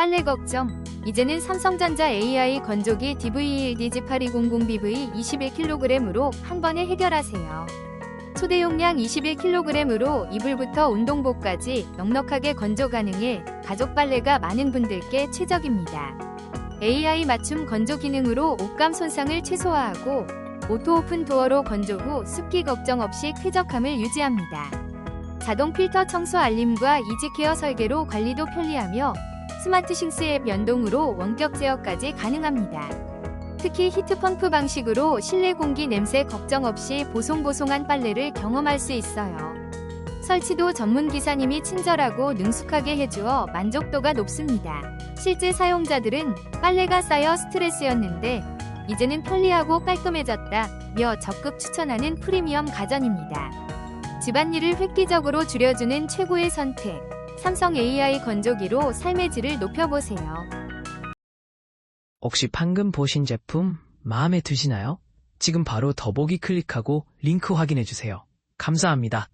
빨래 걱정. 이제는 삼성전자 AI 건조기 DV1DG8200BV 21kg으로 한 번에 해결하세요. 초대 용량 21kg으로 이불부터 운동복까지 넉넉하게 건조 가능해 가족 빨래가 많은 분들께 최적입니다. AI 맞춤 건조 기능으로 옷감 손상을 최소화하고 오토 오픈 도어로 건조 후 습기 걱정 없이 쾌적함을 유지합니다. 자동 필터 청소 알림과 이지케어 설계로 관리도 편리하며 스마트 싱스 앱 연동으로 원격 제어까지 가능합니다. 특히 히트펌프 방식으로 실내 공기 냄새 걱정 없이 보송보송한 빨래를 경험할 수 있어요. 설치도 전문 기사님이 친절하고 능숙하게 해주어 만족도가 높습니다. 실제 사용자들은 빨래가 쌓여 스트레스였는데 이제는 편리하고 깔끔해졌다며 적극 추천하는 프리미엄 가전입니다. 집안일을 획기적으로 줄여주는 최고의 선택. 삼성 AI 건조기로 삶의 질을 높여보세요. 혹시 방금 보신 제품 마음에 드시나요? 지금 바로 더보기 클릭하고 링크 확인해 주세요. 감사합니다.